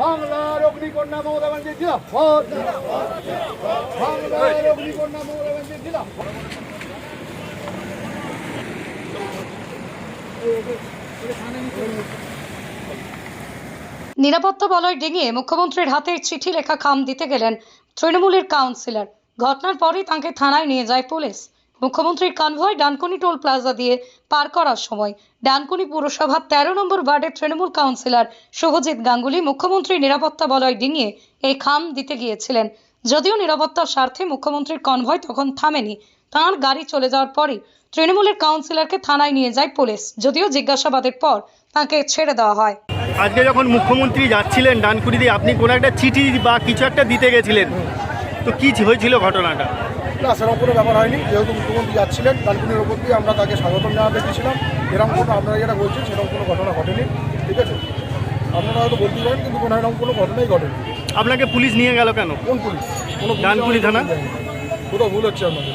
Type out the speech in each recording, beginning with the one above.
বাংলার অগ্নিকন্যা মমতা ব্যানার্জি, জিন্দাবাদ। বাংলার অগ্নিকন্যা নিরাপত্তা বলয় ডিঙিয়ে মুখ্যমন্ত্রীর হাতে চিঠি লেখা খাম দিতে গেলেন তৃণমূলের কাউন্সিলর। ঘটনার পরই তাঁকে থানায় নিয়ে যায় পুলিশ। মুখ্যমন্ত্রীর কনভয় ডানকুনি টোল প্লাজা দিয়ে পার করার সময় ডানকুনি পুরসভার তেরো নম্বর ওয়ার্ডের তৃণমূল কাউন্সিলর শুভজিৎ গাঙ্গুলি মুখ্যমন্ত্রীর নিরাপত্তা বলয় ডিঙিয়ে এই খাম দিতে গিয়েছিলেন। যদিও নিরাপত্তার স্বার্থে মুখ্যমন্ত্রীর কনভয় তখন থামেনি, তাঁর গাড়ি চলে যাওয়ার পরই তৃণমূলের কাউন্সিলরকে থানায় নিয়ে যায় পুলিশ। যদিও জিজ্ঞাসাবাদের পর তাকে ছেড়ে দেওয়া হয়। আজকে যখন মুখ্যমন্ত্রী যাচ্ছিলেন ডানকুনি দিয়ে, আপনি কোনো একটা চিঠি বা কিছু একটা দিতে গেছিলেন। তো কি হয়েছিল ঘটনাটা? না সেরকম কোনো ব্যাপার হয়নি। যেহেতু মুখ্যমন্ত্রী যাচ্ছিলেন ডানকুনির ওপর দিয়ে আমরা তাকে স্বাগতম জানাতে গেছিলাম এরকম কোনো আপনারা যেটা বলছেন সেরকম কোনো ঘটনা ঘটেনি ঠিক আছে? আপনারা হয়তো বলতে পারেন কিন্তু কোনো এরকম কোনো ঘটনাই ঘটেনি। আপনাকে পুলিশ নিয়ে গেল কেন? কোন পুলিশ? কোনো ডানকুনি থানা? কোথাও ভুল হচ্ছে আপনাদের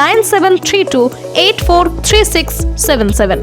nine seven three two eight four three six seven seven